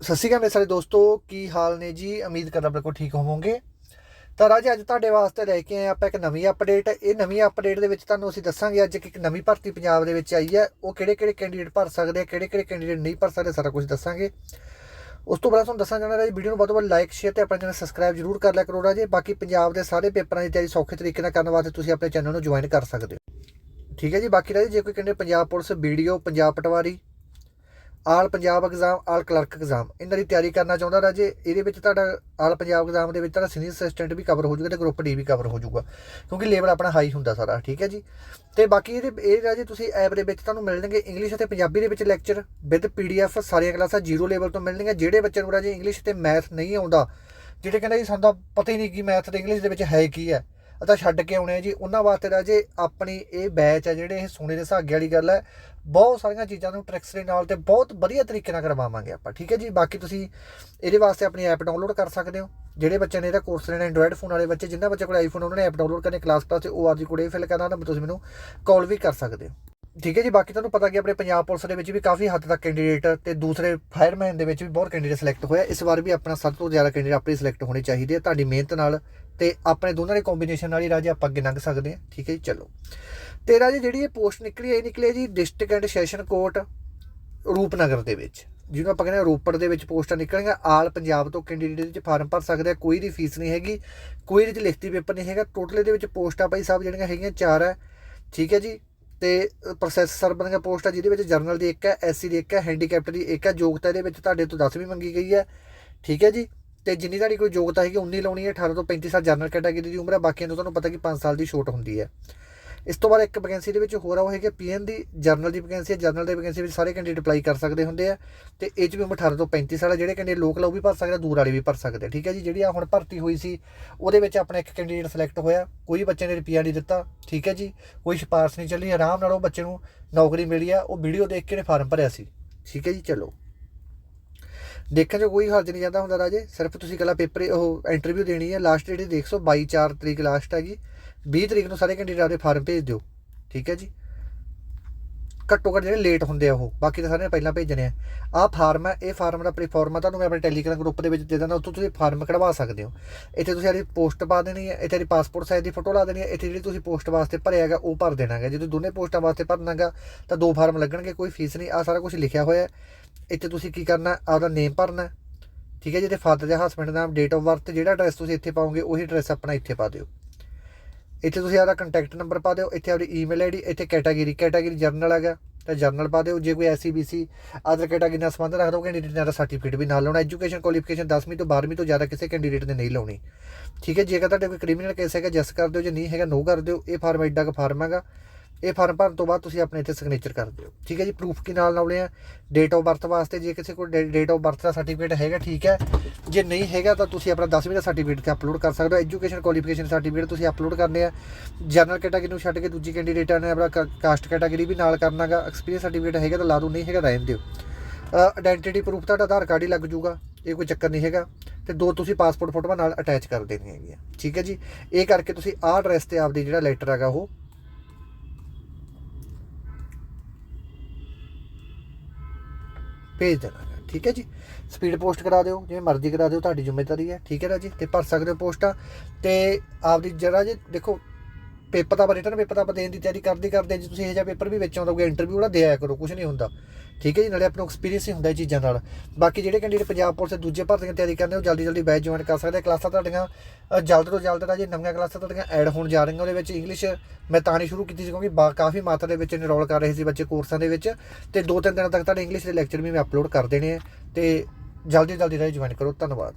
ਸਤਿ ਸ਼੍ਰੀ ਅਕਾਲ ਮੇਰੇ ਸਾਰੇ ਦੋਸਤੋ, ਕੀ ਹਾਲ ਨੇ ਜੀ? ਉਮੀਦ ਕਰਦਾ ਬਿਲਕੁਲ ਠੀਕ ਹੋਵੋਗੇ। ਤਾਂ ਰਾਜ, ਅੱਜ ਤੁਹਾਡੇ ਵਾਸਤੇ ਲੈ ਕੇ ਆਏ ਆਪਾਂ ਇੱਕ ਨਵੀਂ ਅਪਡੇਟ ਇਹ ਨਵੀਂ ਅਪਡੇਟ ਦੇ ਵਿੱਚ ਤੁਹਾਨੂੰ ਅਸੀਂ ਦੱਸਾਂਗੇ ਅੱਜ ਕਿ ਇੱਕ ਨਵੀਂ ਭਰਤੀ ਪੰਜਾਬ ਦੇ ਵਿੱਚ ਆਈ ਹੈ। ਉਹ ਕਿਹੜੇ ਕਿਹੜੇ ਕੈਂਡੀਡੇਟ ਭਰ ਸਕਦੇ ਆ, ਕਿਹੜੇ ਕਿਹੜੇ ਕੈਂਡੀਡੇਟ ਨਹੀਂ ਭਰ ਸਕਦੇ, ਸਾਰਾ ਕੁਝ ਦੱਸਾਂਗੇ। ਉਸ ਤੋਂ ਬਾਅਦ ਤੁਹਾਨੂੰ ਦੱਸਾਂ ਚਾਹੁੰਦਾ ਰਾਜ ਵੀਡੀਓ ਨੂੰ ਵੱਧ ਤੋਂ ਵੱਧ ਲਾਈਕ ਸ਼ੇਅਰ ਤੇ ਆਪਣਾ ਚੈਨਲ ਸਬਸਕ੍ਰਾਈਬ ਜਰੂਰ ਕਰ ਲਿਆ ਕਰੋ ਰਾਜੇ। ਬਾਕੀ ਪੰਜਾਬ ਦੇ ਸਾਰੇ ਪੇਪਰਾਂ ਦੀ ਤਿਆਰੀ ਸੌਖੇ ਤਰੀਕੇ ਨਾਲ ਕਰਨ ਵਾਸਤੇ ਤੁਸੀਂ ਆਪਣੇ ਚੈਨਲ ਨੂੰ ਜੁਆਇਨ ਕਰ ਸਕਦੇ ਹੋ। ਠੀਕ ਹੈ ਜੀ, ਬਾਕੀ ਰਾਜੇ, ਜੇ ਕੋਈ ਕਹਿੰਦੇ Punjab police VDO Punjab patwari all Punjab exam all clerk exam ਇਹਨਾਂ ਦੀ ਤਿਆਰੀ ਕਰਨਾ ਚਾਹੁੰਦਾ ਰਾਜੇ, ਇਹਦੇ ਵਿੱਚ ਤੁਹਾਡਾ ਆਲ ਪੰਜਾਬ ਐਗਜ਼ਾਮ ਦੇ ਵਿੱਚ ਤੁਹਾਡਾ ਸੀਨੀਅਰ ਅਸਿਸਟੈਂਟ ਵੀ ਕਵਰ ਹੋ ਜਾਊਗਾ ਤੇ ਗਰੁੱਪ ਡੀ ਵੀ ਕਵਰ ਹੋ ਜਾਊਗਾ, ਕਿਉਂਕਿ ਲੈਵਲ ਆਪਣਾ ਹਾਈ ਹੁੰਦਾ ਸਾਰਾ, ਠੀਕ ਹੈ ਜੀ? ਤੇ ਬਾਕੀ ਇਹਦੇ, ਇਹ ਰਾਜੇ ਤੁਸੀਂ ਐਪ ਦੇ ਵਿੱਚ ਤੁਹਾਨੂੰ ਮਿਲਣਗੇ ਇੰਗਲਿਸ਼ ਅਤੇ ਪੰਜਾਬੀ ਦੇ ਵਿੱਚ ਲੈਕਚਰ ਵਿਦ ਪੀਡੀਐਫ ਸਾਰੀਆਂ ਕਲਾਸਾਂ ਜ਼ੀਰੋ ਲੈਵਲ ਤੋਂ ਮਿਲਣਗੀਆਂ ਜਿਹੜੇ ਬੱਚੇ ਨੂੰ ਰਾਜੇ ਇੰਗਲਿਸ਼ ਤੇ ਮੈਥ ਨਹੀਂ ਆਉਂਦਾ, ਜਿਹੜੇ ਕਹਿੰਦਾ ਜੀ ਸਾਨੂੰ ਤਾਂ ਪਤਾ ਹੀ ਨਹੀਂ ਕਿ ਮੈਥ ਤੇ ਇੰਗਲਿਸ਼ ਦੇ ਵਿੱਚ ਹੈ ਕੀ ਹੈ। ਤਾਂ ਛੱਡ ਕੇ ਆਉਣੇ ਆ ਜੀ। ਉਹਨਾਂ ਵਾਸਤੇ ਰਾਜੇ ਆਪਣੀ ਇਹ ਬੈਚ ਆ ਜਿਹੜੇ ਇਹ ਸੋਨੇ ਦੇ ਸੁਹਾਗੇ ਵਾਲੀ ਗੱਲ ਹੈ ਬਹੁਤ ਸਾਰੀਆਂ ਚੀਜ਼ਾਂ ਨੂੰ ਟ੍ਰਿਕਸ ਦੇ ਨਾਲ ਤੇ ਬਹੁਤ ਵਧੀਆ ਤਰੀਕੇ ਨਾਲ ਕਰਵਾਵਾਂਗੇ ਆਪਾਂ, ਠੀਕ ਹੈ ਜੀ? ਬਾਕੀ ਤੁਸੀਂ ਇਹਦੇ ਵਾਸਤੇ ਆਪਣੀ ਐਪ ਡਾਊਨਲੋਡ ਕਰ ਸਕਦੇ ਹੋ। ਜਿਹੜੇ ਬੱਚਿਆਂ ਨੇ ਇਹਦਾ ਕੋਰਸ ਲੈਣਾ ਐਂਡਰੋਇਡ ਫੋਨ ਵਾਲੇ ਬੱਚੇ, ਜਿਨ੍ਹਾਂ ਬੱਚੇ ਕੋਲ ਆਈਫੋਨ ਉਹਨਾਂ ਨੇ ਐਪ ਡਾਊਨਲੋਡ ਕਰਨੀ ਕਲਾਸ ਪਾਸ ਤੇ ਉਹ ਆਰਜੀ ਕੋਡ ਫਿਲ ਕਰਨਾ, ਤਾਂ ਤੁਸੀਂ ਮੈਨੂੰ ਕਾਲ ਵੀ ਕਰ ਸਕਦੇ ਹੋ। ਠੀਕ ਹੈ ਜੀ, ਬਾਕੀ ਤੁਹਾਨੂੰ ਪਤਾ ਕਿ ਆਪਣੇ ਪੰਜਾਬ ਪੁਲਿਸ ਦੇ ਵਿੱਚ ਵੀ ਕਾਫੀ ਹੱਦ ਤੱਕ ਕੈਂਡੀਡੇਟ ਤੇ ਦੂਸਰੇ ਫਾਇਰਮੈਨ ਦੇ ਵਿੱਚ ਵੀ ਬਹੁਤ ਕੈਂਡੀਡੇਟ ਸਿਲੈਕਟ ਹੋਇਆ ਇਸ ਵਾਰ ਵੀ ਆਪਣਾ ਸਭ ਤੋਂ ਜ਼ਿਆਦਾ ਕੈਂਡੀਡੇਟ ਆਪਣੇ ਸਿਲੈਕਟ ਹੋਣੇ ਚਾਹੀਦੇ ਆ ਤੁਹਾਡੀ ਮਿਹਨਤ ਨਾਲ ਤੇ ਆਪਣੇ ਦੋਨਾਂ ਦੇ ਕੰਬੀਨੇਸ਼ਨ ਨਾਲ ਹੀ ਰਾਜੇ ਆਪਾਂ ਅੱਗੇ ਲੰਘ ਸਕਦੇ ਆ ਠੀਕ ਹੈ ਜੀ, ਚਲੋ। ਤੇ ਰਾਜੇ, ਜਿਹੜੀ ਇਹ ਪੋਸਟ ਨਿਕਲੀ ਹੈ, ਇਹ ਨਿਕਲੀ ਹੈ ਜੀ district and session court Rupnagar ਦੇ ਵਿੱਚ। ਜਿਹਨੂੰ ਆਪਾਂ ਕਹਿੰਦੇ ਆ ਰੋਪੜ ਦੇ ਵਿੱਚ ਪੋਸਟਾਂ ਨਿਕਲਣਗੀਆਂ ਆਲ ਪੰਜਾਬ ਤੋਂ ਕੈਂਡੀਡੇਟ ਵਿੱਚ ਫਾਰਮ ਭਰ ਸਕਦੇ ਆ। ਕੋਈ ਦੀ ਫੀਸ ਨਹੀਂ ਹੈਗੀ। ਕੋਈ ਇਹਦੇ 'ਚ ਲਿਖਤੀ ਪੇਪਰ ਨਹੀਂ ਹੈਗਾ। ਟੋਟਲ ਇਹਦੇ ਵਿੱਚ ਪੋਸਟਾਂ ਭਾਈ ਸਾਹਿਬ ਜਿਹੜੀਆਂ ਹੈਗੀਆਂ ਚਾਰ ਹੈ। ਠੀਕ ਹੈ ਜੀ। ਤੇ ਪ੍ਰੋਸੈਸ ਸਰਵਰ ਦੀਆਂ ਪੋਸਟਾਂ ਜਿਹਦੇ ਵਿੱਚ ਜਰਨਲ ਦੀ ਇੱਕ ਹੈ ਐਸਸੀ ਦੀ ਇੱਕ ਹੈ ਹੈਂਡੀਕੈਪਟ ਦੀ ਇੱਕ ਹੈ, ਯੋਗਤਾ ਇਹਦੇ ਵਿੱਚ ਤੁਹਾਡੇ ਤੋਂ 10ਵੀਂ ਮੰਗੀ ਗਈ ਹੈ। ਠੀਕ ਹੈ ਜੀ? ਤੇ ਜਿੰਨੀ ਤੁਹਾਡੀ ਕੋਈ ਯੋਗਤਾ ਹੈਗੀ 19 ਲਾਉਣੀ ਹੈ 18 ਤੋਂ 35 ਸਾਲ ਜਰਨਲ ਕੈਟਾਗਰੀ ਦੀ ਉਮਰ ਹੈ, ਬਾਕੀਆਂ ਨੂੰ ਤੁਹਾਨੂੰ ਪਤਾ ਕਿ 5 ਸਾਲ ਦੀ ਛੋਟ ਹੁੰਦੀ ਹੈ। ਇਸ ਤੋਂ ਬਾਅਦ ਇੱਕ ਵੈਕੈਂਸੀ ਦੇ ਵਿੱਚ ਹੋਰ ਆ, ਉਹ ਹੈਗੇ ਪੀਐਨ ਦੀ ਜਰਨਲ ਦੀ ਵੈਕੈਂਸੀ ਹੈ ਜਰਨਲ ਦੇ ਵੈਕੈਂਸੀ ਵਿੱਚ ਸਾਰੇ ਕੈਂਡੀਡੇਟ ਅਪਲਾਈ ਕਰ ਸਕਦੇ ਹੁੰਦੇ ਆ ਤੇ ਇਹ 'ਚ ਵੀ ਉਮਰ 18 ਤੋਂ 35 ਸਾਲ ਜਿਹੜੇ ਕੈਂਡੀਡੇਟ ਲੋਕਲ ਉਹ ਵੀ ਭਰ ਸਕਦੇ ਦੂਰ ਵਾਲੇ ਵੀ ਭਰ ਸਕਦੇ ਠੀਕ ਹੈ ਜੀ? ਜਿਹੜੀ ਆ ਹੁਣ ਭਰਤੀ ਹੋਈ ਸੀ, ਉਹਦੇ ਵਿੱਚ ਆਪਣਾ ਇੱਕ ਕੈਂਡੀਡੇਟ ਸਿਲੈਕਟ ਹੋਇਆ, ਕੋਈ ਬੱਚੇ ਨੇ ਰੁਪਿਆ ਨਹੀਂ ਦਿੱਤਾ, ਠੀਕ ਹੈ ਜੀ? ਕੋਈ ਸਿਫਾਰਸ਼ ਨਹੀਂ ਚੱਲੀ, ਆਰਾਮ ਨਾਲ ਉਹ ਬੱਚੇ ਨੂੰ ਨੌਕਰੀ ਮਿਲੀ ਆ, ਉਹ ਵੀਡੀਓ ਦੇਖ ਕੇ ਨੇ ਫਾਰਮ ਭਰਿਆ ਸੀ, ਠੀਕ ਹੈ ਜੀ? ਚਲੋ। ਦੇਖਣ 'ਚ ਕੋਈ ਹਰਜ ਨਹੀਂ ਜਾਂਦਾ ਹੁੰਦਾ ਰਾਜੇ, ਸਿਰਫ ਤੁਸੀਂ ਕੱਲਾ ਪੇਪਰ ਉਹ ਇੰਟਰਵਿਊ ਦੇਣੀ ਹੈ ਲਾਸਟ ਡੇਟ ਦੇਖ ਸੋ 22 4 ਤਰੀਕ ਲਾਸਟ ਹੈਗੀ 20 ਤਰੀਕ ਨੂੰ ਸਾਰੇ ਕੈਂਡੀਡੇਟ ਆਪਦੇ ਫਾਰਮ ਭੇਜ ਦਿਓ, ਠੀਕ ਹੈ ਜੀ? ਘੱਟੋ ਘੱਟ ਜਿਹੜੇ ਲੇਟ ਹੁੰਦੇ ਆ ਉਹ, ਬਾਕੀ ਤਾਂ ਸਾਰਿਆਂ ਨੇ ਪਹਿਲਾਂ ਭੇਜਣੇ ਆ। ਆਹ ਫਾਰਮ ਹੈ ਇਹ ਫਾਰਮ ਦਾ ਫਾਰਮ ਆ, ਤੁਹਾਨੂੰ ਮੈਂ ਆਪਣੇ ਟੈਲੀਗ੍ਰਾਮ ਗਰੁੱਪ ਦੇ ਵਿੱਚ ਦੇ ਦਿੰਦਾ, ਉੱਥੋਂ ਤੁਸੀਂ ਫਾਰਮ ਕਢਵਾ ਸਕਦੇ ਹੋ। ਇੱਥੇ ਤੁਸੀਂ ਆਪਣੀ ਪੋਸਟ ਪਾ ਦੇਣੀ ਹੈ ਇੱਥੇ ਦੀ ਪਾਸਪੋਰਟ ਸਾਈਜ਼ ਦੀ ਫੋਟੋ ਲਾ ਦੇਣੀ ਹੈ ਇੱਥੇ ਜਿਹੜੀ ਤੁਸੀਂ ਪੋਸਟ ਵਾਸਤੇ ਭਰਿਆ ਹੈਗਾ, ਉਹ ਭਰ ਦੇਣਾ ਹੈਗਾ। ਜੇ ਤੁਸੀਂ ਦੋਨੇ ਪੋਸਟਾਂ ਵਾਸਤੇ ਭਰਨਾਗਾ ਤਾਂ ਦੋ ਫਾਰਮ ਲੱਗਣਗੇ, ਕੋਈ ਫੀਸ ਨਹੀਂ ਆ ਸਾਰਾ ਕੁਝ ਲਿਖਿਆ ਹੋਇਆ ਹੈ। ਇੱਥੇ ਤੁਸੀਂ ਕੀ ਕਰਨਾ, ਆਪਦਾ ਨੇਮ ਭਰਨਾ, ਠੀਕ ਹੈ ਜਿਹਦੇ ਫਾਦਰ ਜਾਂ ਹਸਬੰਡ ਦਾ ਨਾਮ ਡੇਟ ਆਫ ਬਰਥ ਜਿਹੜਾ ਐਡਰੈਸ ਤੁਸੀਂ ਇੱਥੇ ਪਾਓਗੇ, ਉਹੀ ਐਡਰੈਸ ਆਪਣਾ ਇੱਥੇ ਪਾ ਦਿਓ। ਇੱਥੇ ਤੁਸੀਂ ਆਪਦਾ ਕੰਟੈਕਟ ਨੰਬਰ ਪਾ ਦਿਓ, ਇੱਥੇ ਆਪਦੀ ਈਮੇਲ ਆਈਡੀ ਇੱਥੇ ਕੈਟਾਗਰੀ ਕੈਟਾਗਰੀ ਜਰਨਲ ਹੈਗਾ, ਤਾਂ ਜਰਨਲ ਪਾ ਦਿਓ, ਜੇ ਕੋਈ ਐਸਸੀਬੀਸੀ ਅਦਰ ਕੈਟਾਗਰੀ ਨਾਲ ਸੰਬੰਧ ਰੱਖਦਾ, ਉਹ ਕੈਂਡੀਡੇਟ ਦਾ ਸਰਟੀਫਿਕੇਟ ਵੀ ਨਾਲ ਲਾਉਣਾ ਐਜੂਕੇਸ਼ਨ ਕੁਆਲੀਫਿਕੇਸ਼ਨ 10ਵੀਂ ਤੋਂ 12ਵੀਂ ਤੋਂ ਜ਼ਿਆਦਾ ਕਿਸੇ ਕੈਂਡੀਡੇਟ ਨੇ ਨਹੀਂ ਲਾਉਣੀ। ਠੀਕ ਹੈ, ਜੇਕਰ ਤੁਹਾਡੇ ਕੋਈ ਕ੍ਰਿਮੀਨਲ ਕੇਸ ਹੈਗਾ ਜੈਸ ਕਰ ਦਿਓ, ਜੇ ਨਹੀਂ ਹੈਗਾ ਨੋ ਕਰ ਦਿਓ, ਇਹ ਫਾਰਮ ਐਡਾ ਕੁ ਫਾਰਮ ਹੈਗਾ। ਇਹ ਫਾਰਮ ਭਰਨ ਤੋਂ ਬਾਅਦ ਤੁਸੀਂ ਆਪਣੇ ਇੱਥੇ ਸਿਗਨੇਚਰ ਕਰ ਦਿਓ। ਠੀਕ ਹੈ ਜੀ? ਪ੍ਰੂਫ ਕੀ ਨਾਲ ਲਾਉਣੇ ਆ? ਡੇਟ ਆਫ ਬਰਥ ਵਾਸਤੇ ਜੇ ਕਿਸੇ ਕੋਲ ਡੇਟ ਆਫ ਬਰਥ ਦਾ ਸਰਟੀਫਿਕੇਟ ਹੈਗਾ, ਠੀਕ ਹੈ। ਜੇ ਨਹੀਂ ਹੈਗਾ ਤਾਂ ਤੁਸੀਂ ਆਪਣਾ 10ਵੀਂ ਦਾ ਸਰਟੀਫਿਕੇਟ ਤੇ ਅਪਲੋਡ ਕਰ ਸਕਦੇ ਹੋ। ਐਜੂਕੇਸ਼ਨ ਕੁਆਲੀਫਿਕੇਸ਼ਨ ਸਰਟੀਫਿਕੇਟ ਤੁਸੀਂ ਅਪਲੋਡ ਕਰਨੇ ਆ। ਜਨਰਲ ਕੈਟਾਗਰੀ ਨੂੰ ਛੱਡ ਕੇ ਦੂਜੀ ਕੈਂਡੀਡੇਟਾਂ ਨੇ ਆਪਣਾ ਕਾਸਟ ਕੈਟਾਗਰੀ ਵੀ ਨਾਲ ਕਰਨਾਗਾ ਐਕਸਪੀਰੀਅੰਸ ਸਰਟੀਫਿਕੇਟ ਹੈਗਾ ਤਾਂ ਲਾ ਦੋ ਨਹੀਂ ਹੈਗਾ ਰਹਿਣ ਦਿਓ। ਆਇਡੈਂਟੀਟੀ ਪ੍ਰੂਫ ਤੁਹਾਡਾ ਆਧਾਰ ਕਾਰਡ ਹੀ ਲੱਗ ਜੂਗਾ ਇਹ ਕੋਈ ਚੱਕਰ ਨਹੀਂ ਹੈਗਾ। ਤੇ ਦੋ ਤੁਸੀਂ ਪਾਸਪੋਰਟ ਫੋਟੋਆਂ ਨਾਲ ਅਟੈਚ ਕਰ ਦੇਣੀਆਂ ਹੈਗੀਆਂ। ਠੀਕ ਹੈ ਜੀ? ਇਹ ਕਰਕੇ ਤੁਸੀਂ ਆਹ ਐਡਰੈਸ ਤੇ ਆਪਦੀ ਜਿਹੜਾ ਲੈਟਰ ਹੈਗਾ ਉਹ ਭੇਜ ਦੇਣਾ ਠੀਕ ਹੈ ਜੀ? ਸਪੀਡ ਪੋਸਟ ਕਰਾ ਦਿਓ, ਜਿਵੇਂ ਮਰਜ਼ੀ ਕਰਾ ਦਿਓ, ਤੁਹਾਡੀ ਜ਼ਿੰਮੇਵਾਰੀ ਹੈ। ਠੀਕ ਹੈ ਨਾ ਜੀ? ਤੇ ਭਰ ਸਕਦੇ ਹੋ ਪੋਸਟਾਂ। ਤੇ ਆਪਦੀ ਜਿਹੜਾ ਜੀ, ਦੇਖੋ, ਪੇਪਰ ਦਾ ਰਿਟਰਨ ਪੇਪਰ ਦਾ ਆਪਾਂ ਦੇਣ ਦੀ ਤਿਆਰੀ ਕਰਦੇ ਕਰਦੇ ਜੇ। ਤੁਸੀਂ ਇਹ ਜਿਹਾ ਪੇਪਰ ਵੀ ਵਿੱਚ ਆਉਂਦਾ ਕੋਈ ਇੰਟਰਵਿਊ ਵਾਲਾ, ਦੇ ਆਇਆ ਕਰੋ ਕੁਝ ਨਹੀਂ ਹੁੰਦਾ। ਠੀਕ ਹੈ ਜੀ, ਨਾਲੇ ਆਪਣਾ ਐਕਸਪੀਰੀਅੰਸ ਹੀ ਹੁੰਦਾ ਇਹ ਚੀਜ਼ਾਂ ਨਾਲ। ਬਾਕੀ ਜਿਹੜੇ ਕੈਂਡੀਡੇਟ ਪੰਜਾਬ ਪੁਲਿਸ ਦੇ ਦੂਜੇ ਭਰਤੀਆਂ ਦੀ ਤਿਆਰੀ ਕਰਦੇ ਉਹ ਜਲਦੀ ਜਲਦੀ ਬੈਚ ਜੁਆਇਨ ਕਰ ਸਕਦੇ ਕਲਾਸਾਂ ਤੁਹਾਡੀਆਂ ਜਲਦ ਤੋਂ ਜਲਦ ਤਾਂ ਰਾਜੇ ਨਵੀਆਂ ਕਲਾਸਾਂ ਤੁਹਾਡੀਆਂ ਐਡ ਹੋਣ ਜਾ ਰਹੀਆਂ, ਉਹਦੇ ਵਿੱਚ ਇੰਗਲਿਸ਼ ਮੈਂ ਤਾਂ ਨਹੀਂ ਸ਼ੁਰੂ ਕੀਤੀ ਸੀ, ਕਿਉਂਕਿ ਬਾ- ਕਾਫੀ ਮਾਤਰਾ ਦੇ ਵਿੱਚ ਇਨਰੋਲ ਕਰ ਰਹੇ ਸੀ ਬੱਚੇ ਕੋਰਸਾਂ ਦੇ ਵਿੱਚ। ਤੇ ਦੋ ਤਿੰਨ ਦਿਨਾਂ ਤੱਕ ਤੁਹਾਡੇ ਇੰਗਲਿਸ਼ ਦੇ ਲੈਕਚਰ ਵੀ ਮੈਂ ਅਪਲੋਡ ਕਰ ਦੇਣੇ ਆ। ਤੇ ਜਲਦੀ ਜਲਦੀ ਰਾਜੇ ਜੁਆਇਨ ਕਰੋ, ਧੰਨਵਾਦ।